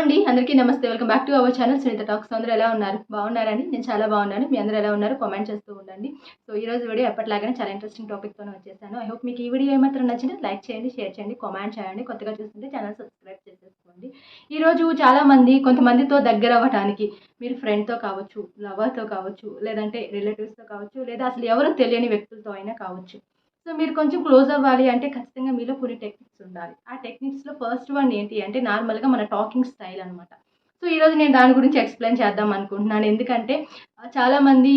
అండి. అందరికీ నమస్తే. Welcome back to our channel Sunitha talks అందరూ ఎలా ఉన్నారు? బాగున్నారని నేను చాలా బాగున్నాను. మీ అందరూ ఎలా ఉన్నారు? కామెంట్ చేస్తూ ఉండండి. సో ఈ రోజు వీడియో ఎప్పటిలాగానే చాలా ఇంట్రెస్టింగ్ టాపిక్తో వచ్చేసాను. ఐ హోప్ మీకు ఈ వీడియో ఏమాత్రం నచ్చితే లైక్ చేయండి షేర్ చేయండి కామెంట్ చేయండి. కొత్తగా చూస్తుంటే ఛానల్ సబ్స్క్రైబ్ చేసేసుకోండి. ఈ రోజు కొంతమందితో దగ్గర అవ్వటానికి మీరు ఫ్రెండ్తో కావచ్చు లవర్తో కావచ్చు లేదంటే రిలేటివ్స్తో కావచ్చు లేదా అసలు ఎవరు తెలియని వ్యక్తులతో అయినా కావచ్చు. సో మీరు కొంచెం క్లోజ్ అవ్వాలి అంటే ఖచ్చితంగా మీలో కొన్ని టెక్నిక్స్ ఉండాలి. ఆ టెక్నిక్స్లో ఫస్ట్ వన్ ఏంటి అంటే నార్మల్గా మన టాకింగ్ స్టైల్ అనమాట సో ఈరోజు నేను దాని గురించి ఎక్స్ప్లెయిన్ చేద్దాం అనుకుంటున్నాను. ఎందుకంటే చాలామంది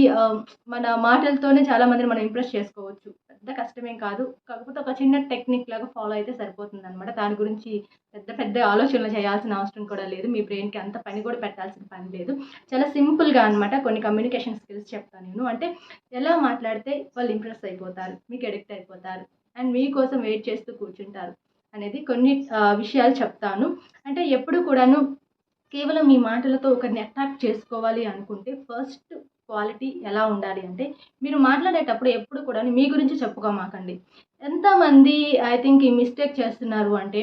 మన మాటలతోనే చాలామందిని మనం ఇంప్రెస్ చేసుకోవచ్చు. పెద్ద కష్టమేం కాదు. కాకపోతే ఒక చిన్న టెక్నిక్ లాగా ఫాలో అయితే సరిపోతుంది అనమాట దాని గురించి పెద్ద పెద్ద ఆలోచనలు చేయాల్సిన అవసరం కూడా లేదు. మీ బ్రెయిన్కి అంత పని కూడా పెట్టాల్సిన పని లేదు. చాలా సింపుల్గా అనమాట కొన్ని కమ్యూనికేషన్ స్కిల్స్ చెప్తాను నేను. అంటే ఎలా మాట్లాడితే వాళ్ళు ఇంప్రెస్ అయిపోతారు మీకు ఎడిక్ట్ అయిపోతారు అండ్ మీకోసం వెయిట్ చేస్తూ కూర్చుంటారు అనేది కొన్ని విషయాలు చెప్తాను. అంటే ఎప్పుడు కూడాను కేవలం మీ మాటలతో ఒకరిని అట్రాక్ట్ చేసుకోవాలి అనుకుంటే ఫస్ట్ క్వాలిటీ ఎలా ఉండాలి అంటే మీరు మాట్లాడేటప్పుడు ఎప్పుడు కూడా మీ గురించి చెప్పుకోమాకండి. ఎంతమంది ఐ థింక్ ఈ మిస్టేక్ చేస్తున్నారు అంటే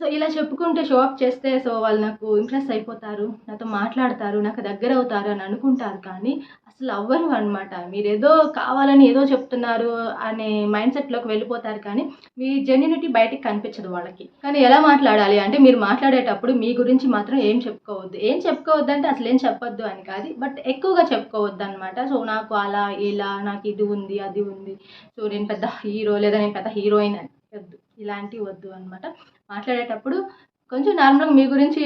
సో ఇలా చెప్పుకుంటే షో అప్ చేస్తే సో వాళ్ళు నాకు ఇంప్రెస్ అయిపోతారు నాతో మాట్లాడతారు నాకు దగ్గర అవుతారు అని అనుకుంటారు. కానీ అసలు అవ్వరు అనమాట మీరు ఏదో కావాలని ఏదో చెప్తున్నారు అనే మైండ్ సెట్లోకి వెళ్ళిపోతారు. కానీ మీ జెన్యునిటీ బయటకు కనిపించదు వాళ్ళకి. కానీ ఎలా మాట్లాడాలి అంటే మీరు మాట్లాడేటప్పుడు మీ గురించి మాత్రం ఏం చెప్పుకోవద్దు. ఏం చెప్పుకోవద్దు అంటే అసలు ఏం చెప్పొద్దు అని కాదు. బట్ ఎక్కువగా చెప్పుకోవద్దు అనమాట సో నాకు అలా ఇలా నాకు ఇది ఉంది అది ఉంది. సో నేను పెద్ద హీరో లేదా నేను పెద్ద హీరోయిన్ అని. వద్దు. ఇలాంటివి వద్దు అనమాట మాట్లాడేటప్పుడు కొంచెం నార్మల్గా మీ గురించి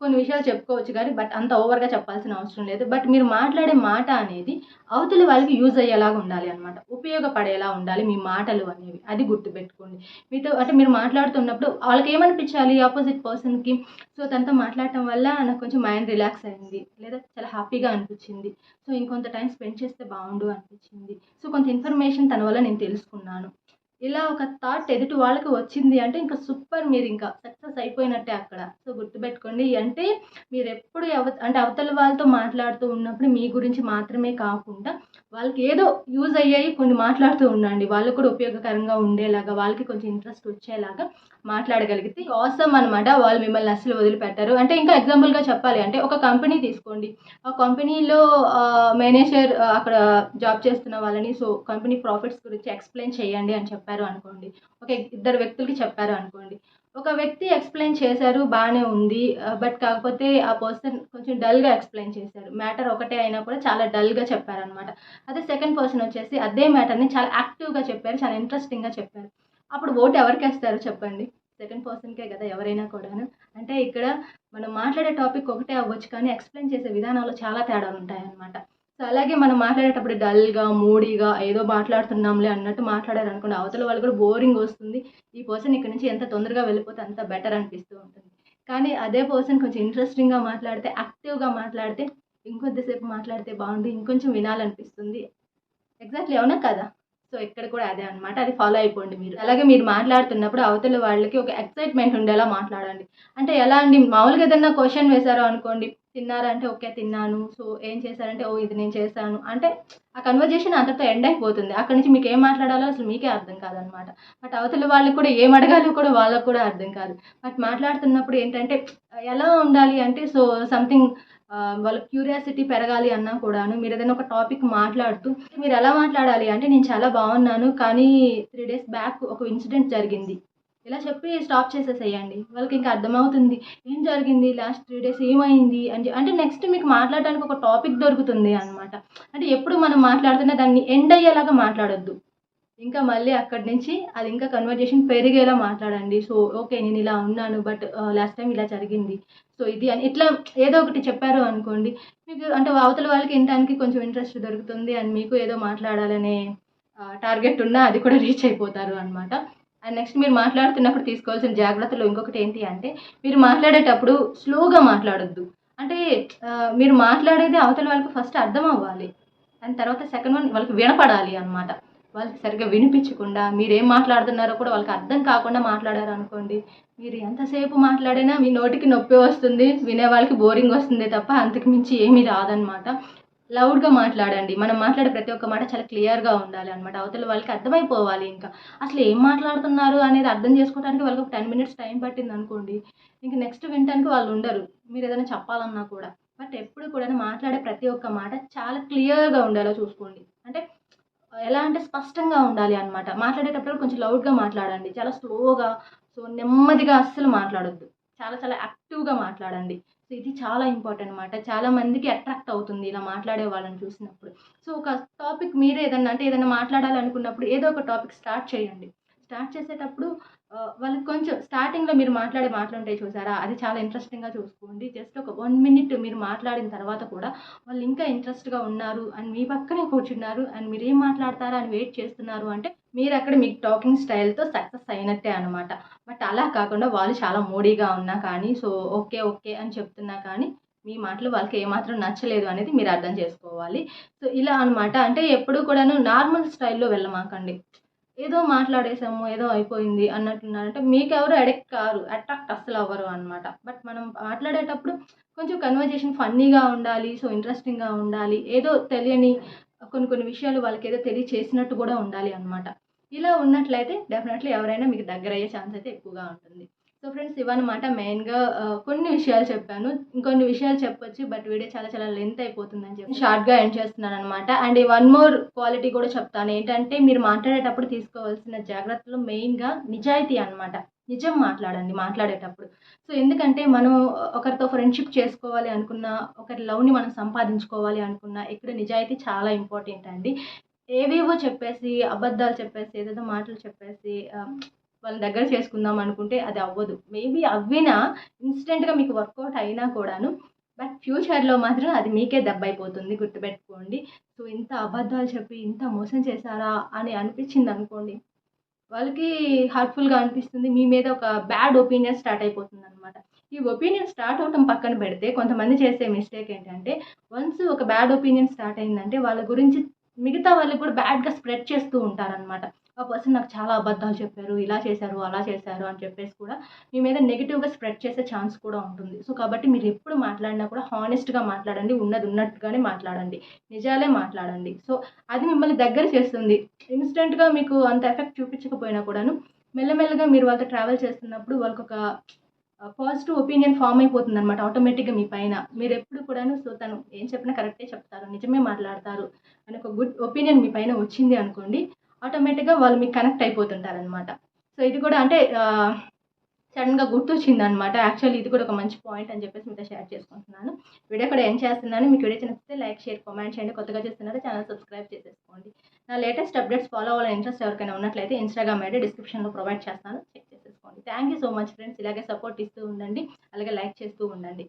కొన్ని విషయాలు చెప్పుకోవచ్చు కానీ బట్ అంత ఓవర్గా చెప్పాల్సిన అవసరం లేదు. బట్ మీరు మాట్లాడే మాట అనేది అవతలి వాళ్ళకి యూజ్ అయ్యేలాగా ఉండాలి అనమాట ఉపయోగపడేలా ఉండాలి మీ మాటలు అనేవి. అది గుర్తుపెట్టుకోండి. మీతో అంటే మీరు మాట్లాడుతున్నప్పుడు వాళ్ళకి ఏమనిపించాలి ఆపోజిట్ పర్సన్కి. సో తనతో మాట్లాడటం వల్ల నాకు కొంచెం మైండ్ రిలాక్స్ అయింది. లేదా చాలా హ్యాపీగా అనిపించింది. సో ఇంకొంత టైం స్పెండ్ చేస్తే బాగుండు అనిపించింది. సో కొంత ఇన్ఫర్మేషన్ తన వల్ల నేను తెలుసుకున్నాను. ఇలా ఒక థాట్ ఎదుటి వాళ్ళకి వచ్చింది అంటే ఇంకా సూపర్ మీరు ఇంకా సక్సెస్ అయిపోయినట్టే అక్కడ. సో గుర్తుపెట్టుకోండి. అంటే మీరు ఎప్పుడు ఎవ అంటే అవతల వాళ్ళతో మాట్లాడుతూ ఉన్నప్పుడు మీ గురించి మాత్రమే కాకుండా వాళ్ళకి ఏదో యూజ్ అయ్యాయి కొన్ని మాట్లాడుతూ ఉండండి. వాళ్ళకు కూడా ఉపయోగకరంగా ఉండేలాగా వాళ్ళకి కొంచెం ఇంట్రెస్ట్ వచ్చేలాగా మాట్లాడగలిగితే అవసరం అనమాట వాళ్ళు మిమ్మల్ని అసలు వదిలిపెట్టారు. అంటే ఇంకా ఎగ్జాంపుల్గా చెప్పాలి అంటే ఒక కంపెనీ తీసుకోండి. ఆ కంపెనీలో మేనేజర్ అక్కడ జాబ్ చేస్తున్న వాళ్ళని సో కంపెనీ ప్రాఫిట్స్ గురించి ఎక్స్ప్లెయిన్ చేయండి అని చెప్పారు. చెప్పారు అనుకోండి. ఒక ఇద్దరు వ్యక్తులకి చెప్పారు అనుకోండి. ఒక వ్యక్తి ఎక్స్ప్లెయిన్ చేశారు బాగానే ఉంది. బట్ కాకపోతే ఆ పర్సన్ కొంచెం డల్గా ఎక్స్ప్లెయిన్ చేశారు. మ్యాటర్ ఒకటే అయినా కూడా చాలా డల్గా చెప్పారనమాట అదే సెకండ్ పర్సన్ వచ్చేసి అదే మ్యాటర్ని చాలా యాక్టివ్గా చెప్పారు చాలా ఇంట్రెస్టింగ్గా చెప్పారు. అప్పుడు ఓటు ఎవరికి వేస్తారు చెప్పండి? సెకండ్ పర్సన్కే కదా ఎవరైనా కూడాను. అంటే ఇక్కడ మనం మాట్లాడే టాపిక్ ఒకటే అవ్వచ్చు కానీ ఎక్స్ప్లెయిన్ చేసే విధానాలు చాలా తేడాలు ఉంటాయన్నమాట. సో అలాగే మనం మాట్లాడేటప్పుడు డల్గా మూడీగా ఏదో మాట్లాడుతున్నాంలే అన్నట్టు మాట్లాడారనుకోండి అవతల వాళ్ళు కూడా బోరింగ్ వస్తుంది. ఈ పర్సన్ ఇక్కడ నుంచి ఎంత తొందరగా వెళ్ళిపోతే అంత బెటర్ అనిపిస్తూ ఉంటుంది. కానీ అదే పర్సన్ కొంచెం ఇంట్రెస్టింగ్గా మాట్లాడితే యాక్టివ్గా మాట్లాడితే ఇంకొద్దిసేపు మాట్లాడితే బాగుంది ఇంకొంచెం వినాలనిపిస్తుంది. ఎగ్జాక్ట్లీ అవునా కదా? సో ఇక్కడ కూడా అదే అనమాట అది ఫాలో అయిపోండి మీరు. అలాగే మీరు మాట్లాడుతున్నప్పుడు అవతల వాళ్ళకి ఒక ఎక్సైట్మెంట్ ఉండేలా మాట్లాడండి. అంటే ఎలా అండి? మామూలుగా ఏదైనా క్వశ్చన్ వేశారో అనుకోండి తిన్నారంటే ఓకే తిన్నాను. సో ఏం చేశారంటే ఓ ఇది నేను చేశాను. అంటే ఆ కన్వర్జేషన్ అంతతో ఎండ్ అయిపోతుంది. అక్కడ నుంచి మీకు ఏం మాట్లాడాలో అసలు మీకే అర్థం కాదనమాట బట్ అవతల వాళ్ళకి కూడా ఏం అడగాలో కూడా వాళ్ళకు కూడా అర్థం కాదు. బట్ మాట్లాడుతున్నప్పుడు ఏంటంటే ఎలా ఉండాలి అంటే సో సంథింగ్ వాళ్ళ క్యూరియాసిటీ పెరగాలి అన్నా కూడాను మీరు ఏదైనా ఒక టాపిక్ మాట్లాడుతూ మీరు ఎలా మాట్లాడాలి అంటే నేను చాలా బాగున్నాను కానీ త్రీ డేస్ బ్యాక్ ఒక ఇన్సిడెంట్ జరిగింది. ఇలా చెప్పి స్టాప్ చేసేసేయండి. వాళ్ళకి ఇంకా అర్థమవుతుంది. ఏం జరిగింది? లాస్ట్ త్రీ డేస్ ఏమైంది? అని అంటే నెక్స్ట్ మీకు మాట్లాడడానికి ఒక టాపిక్ దొరుకుతుంది అనమాట అంటే ఎప్పుడు మనం మాట్లాడుతున్నా దాన్ని ఎండ్ అయ్యేలాగా మాట్లాడొద్దు. ఇంకా మళ్ళీ అక్కడి నుంచి అది ఇంకా కన్వర్జేషన్ పెరిగేలా మాట్లాడండి. సో ఓకే నేను ఇలా ఉన్నాను బట్ లాస్ట్ టైం ఇలా జరిగింది. సో ఇది అని ఇట్లా ఏదో ఒకటి చెప్పారు అనుకోండి. మీకు అంటే అవతల వాళ్ళకి వినడానికి కొంచెం ఇంట్రెస్ట్ దొరుకుతుంది అండ్ మీకు ఏదో మాట్లాడాలనే uh, టార్గెట్ ఉన్నా అది కూడా రీచ్ అయిపోతారు అనమాట అండ్ నెక్స్ట్ మీరు మాట్లాడుతున్నప్పుడు తీసుకోవాల్సిన జాగ్రత్తలు ఇంకొకటి ఏంటి అంటే మీరు మాట్లాడేటప్పుడు స్లోగా మాట్లాడొద్దు. అంటే uh, మీరు మాట్లాడేది అవతల వాళ్ళకి ఫస్ట్ అర్థం అవ్వాలి. అండ్ తర్వాత సెకండ్ వన్ వాళ్ళకి వినపడాలి అనమాట వాళ్ళకి సరిగ్గా వినిపించకుండా మీరు ఏం మాట్లాడుతున్నారో కూడా వాళ్ళకి అర్థం కాకుండా మాట్లాడారు అనుకోండి మీరు ఎంతసేపు మాట్లాడినా మీ నోటికి నొప్పి వస్తుంది వినే వాళ్ళకి బోరింగ్ వస్తుంది తప్ప అంతకు మించి ఏమీ రాదనమాట లౌడ్గా మాట్లాడండి. మనం మాట్లాడే ప్రతి ఒక్క మాట చాలా క్లియర్గా ఉండాలి అనమాట అవతల వాళ్ళకి అర్థమైపోవాలి ఇంకా. అసలు ఏం మాట్లాడుతున్నారు అనేది అర్థం చేసుకోవడానికి వాళ్ళకి ఒక టెన్ మినిట్స్ టైం పట్టింది అనుకోండి ఇంక నెక్స్ట్ వినటానికి వాళ్ళు ఉండరు. మీరు ఏదైనా చెప్పాలన్నా కూడా. బట్ ఎప్పుడు కూడా మాట్లాడే ప్రతి ఒక్క మాట చాలా క్లియర్గా ఉండేలా చూసుకోండి. అంటే ఎలా అంటే స్పష్టంగా ఉండాలి అనమాట మాట్లాడేటప్పుడు కొంచెం లౌడ్గా మాట్లాడండి. చాలా స్లోగా సో నెమ్మదిగా అస్సలు మాట్లాడొద్దు. చాలా చాలా యాక్టివ్గా మాట్లాడండి. సో ఇది చాలా ఇంపార్టెంట్ అనమాట చాలా మందికి అట్రాక్ట్ అవుతుంది ఇలా మాట్లాడే వాళ్ళని చూసినప్పుడు. సో ఒక టాపిక్ మీరే ఏదన్నా అంటే ఏదైనా మాట్లాడాలనుకున్నప్పుడు ఏదో ఒక టాపిక్ స్టార్ట్ చేయండి. స్టార్ట్ చేసేటప్పుడు వాళ్ళకి కొంచెం స్టార్టింగ్లో మీరు మాట్లాడే మాటలు ఉంటాయి చూసారా? అది చాలా ఇంట్రెస్టింగ్గా చూసుకోండి. జస్ట్ ఒక వన్ మినిట్ మీరు మాట్లాడిన తర్వాత కూడా వాళ్ళు ఇంకా ఇంట్రెస్ట్గా ఉన్నారు అండ్ మీ పక్కనే కూర్చున్నారు అండ్ మీరు ఏం మాట్లాడతారా అని వెయిట్ చేస్తున్నారు అంటే మీరు అక్కడ మీకు టాకింగ్ స్టైల్తో సక్సెస్ అయినట్టే అనమాట బట్ అలా కాకుండా వాళ్ళు చాలా మోడీగా ఉన్నా కానీ సో ఓకే ఓకే అని చెప్తున్నా కానీ మీ మాటలు వాళ్ళకి ఏమాత్రం నచ్చలేదు అనేది మీరు అర్థం చేసుకోవాలి. సో ఇలా అనమాట అంటే ఎప్పుడు కూడాను నార్మల్ స్టైల్లో వెళ్ళమాకండి. ఏదో మాట్లాడేసాము ఏదో అయిపోయింది అన్నట్టున్నారంటే మీకు ఎవరు అడిక్ట్ కారు అట్రాక్ట్ అస్సలు అవ్వరు అనమాట బట్ మనం మాట్లాడేటప్పుడు కొంచెం కన్వర్జేషన్ ఫన్నీగా ఉండాలి సో ఇంట్రెస్టింగ్గా ఉండాలి ఏదో తెలియని కొన్ని కొన్ని విషయాలు వాళ్ళకి ఏదో తెలియచేసినట్టు కూడా ఉండాలి అనమాట ఇలా ఉన్నట్లయితే డెఫినెట్లీ ఎవరైనా మీకు దగ్గర అయ్యే ఛాన్స్ అయితే ఎక్కువగా ఉంటుంది. సో ఫ్రెండ్స్ ఇవన్నమాట మెయిన్గా కొన్ని విషయాలు చెప్పాను. ఇంకొన్ని విషయాలు చెప్పొచ్చు బట్ వీడియో చాలా చాలా లెంత్ అయిపోతుందని చెప్పి షార్ట్గా ఎండ్ చేస్తున్నాను అనమాట అండ్ వన్ మోర్ క్వాలిటీ కూడా చెప్తాను. ఏంటంటే మీరు మాట్లాడేటప్పుడు తీసుకోవాల్సిన జాగ్రత్తలు మెయిన్గా నిజాయితీ అన్నమాట. నిజం మాట్లాడండి మాట్లాడేటప్పుడు. సో ఎందుకంటే మనం ఒకరితో ఫ్రెండ్షిప్ చేసుకోవాలి అనుకున్న ఒకరి లవ్ని మనం సంపాదించుకోవాలి అనుకున్న ఇక్కడ నిజాయితీ చాలా ఇంపార్టెంట్ అండి. ఏవేవో చెప్పేసి అబద్ధాలు చెప్పేసి ఏదేదో మాటలు చెప్పేసి వాళ్ళ దగ్గర చేసుకుందాం అనుకుంటే అది అవ్వదు. మేబీ అవ్వినా ఇన్స్టెంట్గా మీకు వర్కౌట్ అయినా కూడాను బట్ ఫ్యూచర్లో మాత్రం అది మీకే దెబ్బైపోతుంది గుర్తుపెట్టుకోండి. సో ఇంత అబద్ధాలు చెప్పి ఇంత మోసం చేశారా అని అనిపించింది అనుకోండి వాళ్ళకి హర్ట్ఫుల్గా అనిపిస్తుంది. మీ మీద ఒక బ్యాడ్ ఒపీనియన్ స్టార్ట్ అయిపోతుంది అనమాట ఈ ఒపీనియన్ స్టార్ట్ అవటం పక్కన పెడితే కొంతమంది చేసే మిస్టేక్ ఏంటంటే వన్స్ ఒక బ్యాడ్ ఒపీనియన్ స్టార్ట్ అయిందంటే వాళ్ళ గురించి మిగతా వాళ్ళకి కూడా బ్యాడ్గా స్ప్రెడ్ చేస్తూ ఉంటారనమాట ఆ పర్సన్ నాకు చాలా అబద్ధాలు చెప్పారు ఇలా చేశారు అలా చేశారు అని చెప్పేసి కూడా మీ మీద నెగిటివ్గా స్ప్రెడ్ చేసే ఛాన్స్ కూడా ఉంటుంది. సో కాబట్టి మీరు ఎప్పుడు మాట్లాడినా కూడా హానెస్ట్గా మాట్లాడండి ఉన్నది ఉన్నట్టుగానే మాట్లాడండి నిజాలే మాట్లాడండి. సో అది మిమ్మల్ని దగ్గర చేస్తుంది. ఇన్స్టెంట్గా మీకు అంత ఎఫెక్ట్ చూపించకపోయినా కూడాను మెల్లమెల్లగా మీరు వాళ్ళతో ట్రావెల్ చేస్తున్నప్పుడు వాళ్ళకి ఒక పాజిటివ్ ఒపీనియన్ ఫామ్ అయిపోతుంది అనమాట ఆటోమేటిక్గా మీ పైన. మీరు ఎప్పుడు కూడాను సో తను ఏం చెప్పినా కరెక్టే చెప్తారు నిజమే మాట్లాడతారు అని ఒక గుడ్ ఒపీనియన్ మీ పైన వచ్చింది అనుకోండి ఆటోమేటిక్గా వాళ్ళు మీకు కనెక్ట్ అయిపోతుంటారనమాట సో ఇది కూడా అంటే సడన్గా గుర్తొచ్చింది అనమాట యాక్చువల్లీ ఇది కూడా ఒక మంచి పాయింట్ అని చెప్పేసి మీతో షేర్ చేసుకుంటున్నాను. వీడియో కూడా ఏం చేస్తున్నాను మీకు వీడియో నచ్చితే లైక్ షేర్ కామెంట్ చేయండి. కొత్తగా చేస్తున్నారో ఛానల్ సబ్స్క్రైబ్ చేసేసుకోండి. నా లేటెస్ట్ అప్డేట్స్ ఫాలో అవ్వాలని ఇంట్రెస్ట్ ఎవరికైనా ఉన్నట్లయితే ఇన్స్టాగ్రామ్ ఐడి డిస్క్రిప్షన్లో ప్రొవైడ్ చేస్తాను. చెక్ చేసేసుకోండి. Thank you so much friends ఇలాగే సపోర్ట్ ఇస్తూ ఉండండి. అలాగే లైక్ చేస్తూ ఉండండి.